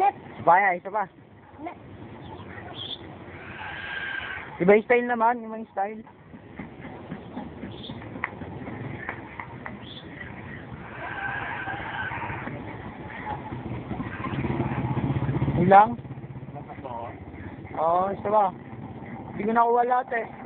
Left. Baya, isa pa. Left. Iba yung style naman, iba yung style. Ilang? Oo, oh, isa pa. Hindi ko nakuha lahat eh.